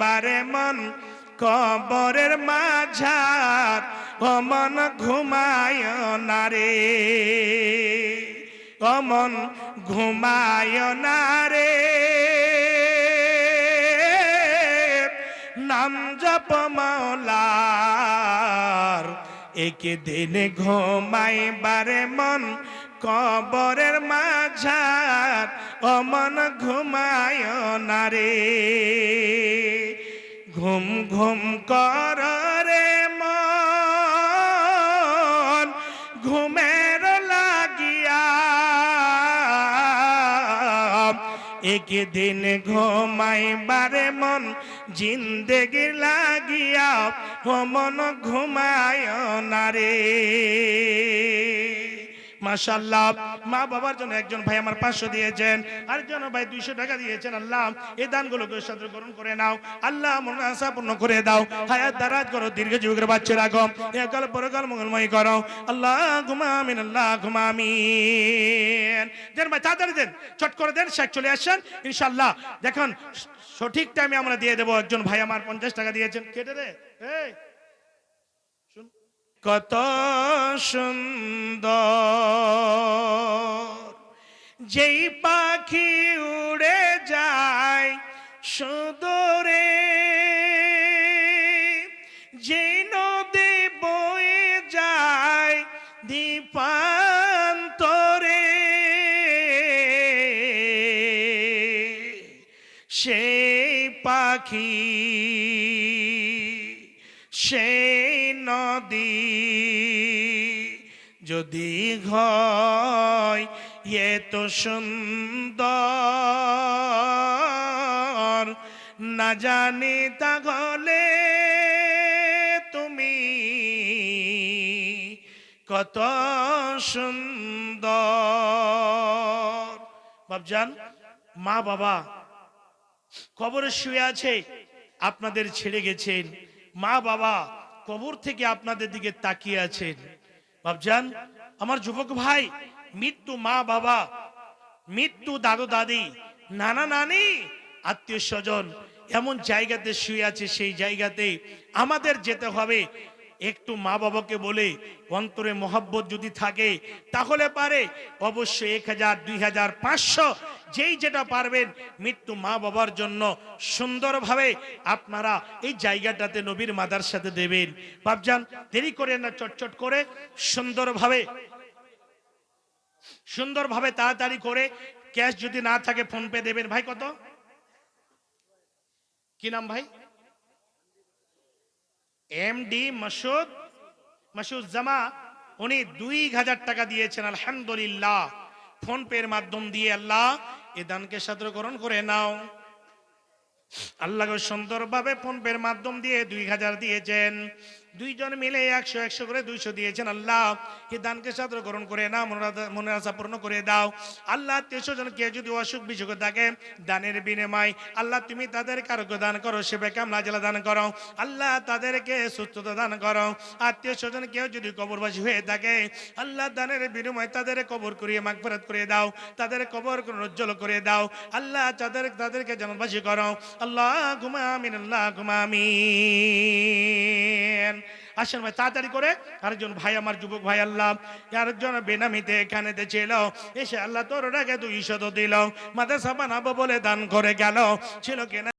বারে মন কবরের মাঝার, অমন ঘুমায় না রে। অমন ঘুমায় না রে। নাম জপ মাওলার একে দিনে ঘুমাই বারে মন কবরের মাঝার, অমন ঘুমায় না রে। ঘুম কর মন, ঘুমের লাগিয়া। একদিন ঘুমাই বারে মন জিন্দেগি লাগিয়া মন ঘুমায় না রে। মাশাল্লাহ মা বাবার জন্য একজন ভাই আমার পাঁচশো দিয়েছেন আরেকজন ভাই দুইশো টাকা দিয়েছেন, আল্লাহ, এই দানগুলোকে সাথে গ্রহণ করে নাও। আল্লাহ মনে আশা পূর্ণ করে দাও। হায়াত দারাজ করো, দীর্ঘ যুগের বাচ্চা রাখো। একাল পরকাল মঙ্গলময় করো। আল্লাহ ঘুমামিন আল্লাহ ঘুমামিন দেন ভাই, তাড়াতাড়ি দেন, চট করে দেন শেখ চলে আসছেন ইনশাল্লাহ দেখুন, সঠিক টাইমে আমরা দিয়ে দেবো। একজন ভাই আমার পঞ্চাশ টাকা দিয়েছেন। কেটে রে এই কত সুন্দর। যেই পাখি উড়ে যায় সুদরে যে নদী বয়ে যায় দীপান্তরে সেই পাখি, সেই নদী। যদি হয় এত সুন্দর। না জানি তাহলে তুমি কত সুন্দর। বাবজান মা বাবা কবরে শুয়ে আছে, আপনাদের ছেড়ে গেছেন। মা বাবা কবর থেকে আপনাদের দিকে তাকিয়ে আছেন। বাবজান আমার যুবক ভাই, মৃত্যু মা বাবা, মৃত্যু দাদু দাদি, নানা নানি, আত্মীয় স্বজন, এমন জায়গাতে শুয়ে আছে সেই জায়গাতে আমাদের যেতে হবে। একটু মা বাবাকে বলে, অন্তরে মহাব্বত যদি থাকে, তাহলে পারে। অবশ্যই এক হাজার, দুই হাজার, পাঁচশো, যেই যেটা পারবেন মৃত্যু মা বাবার জন্য সুন্দরভাবে আপনারা এই জায়গাটাতে নবীর মাদার সাথে দেবেন। বাবজান দেরি করে না, চটচট করে সুন্দরভাবে সুন্দরভাবে তাড়াতাড়ি করে ক্যাশ যদি না থাকে ফোন পে দেবেন। ভাই, কত? কি নাম ভাই? এম ডি মাসুদ মাসুদ জামা উনি দুই হাজার টাকা দিয়েছেন, আলহামদুলিল্লাহ। ফোন পের মাধ্যম দিয়ে আল্লাহ এ দানকে সাদরকরণ করে নাও। আল্লাহ সুন্দরভাবে ফোন পের মাধ্যম দিয়ে দুই হাজার দিয়েছেন। দুইজন মিলে একশো একশো করে দুইশো দিয়েছেন, আল্লাহ। এই দানকে সাদর গ্রহণ করে না মনের আশা পূর্ণ করে দাও। আল্লাহ তেসো জন কে যদি অসুখ বিসুখ থাকে, দানের বিনিময় আল্লাহ, তুমি তাদেরকে আরোগ্য দান করো সেবে কামলা জেলা দান করো। আল্লাহ, তাদেরকে সুস্থতা দান করো। আত্মীয় স্বজন কেউ যদি কবরবাসী হয়ে থাকে, আল্লাহ, দানের বিনিময় তাদের কবর করিয়ে মাগফরাত করে দাও, তাদের কবর উজ্জ্বল করে দাও। আল্লাহ, তাদের, তাদেরকে জন্মবাসী করো। আল্লাহ ঘুমামিন আল্লাহ ঘুমামিন আসেন ভাই, তাড়াতাড়ি করে। আরেকজন, ভাই আমার যুবক ভাই, আল্লাহ। আরেকজন, বেনামিতে এখানে ছিল। এসে আল্লাহ তোর রাগে দুই শত দিল। মাদ্রাসা বানাবো বলে দান করে গেল। ছিল কেনা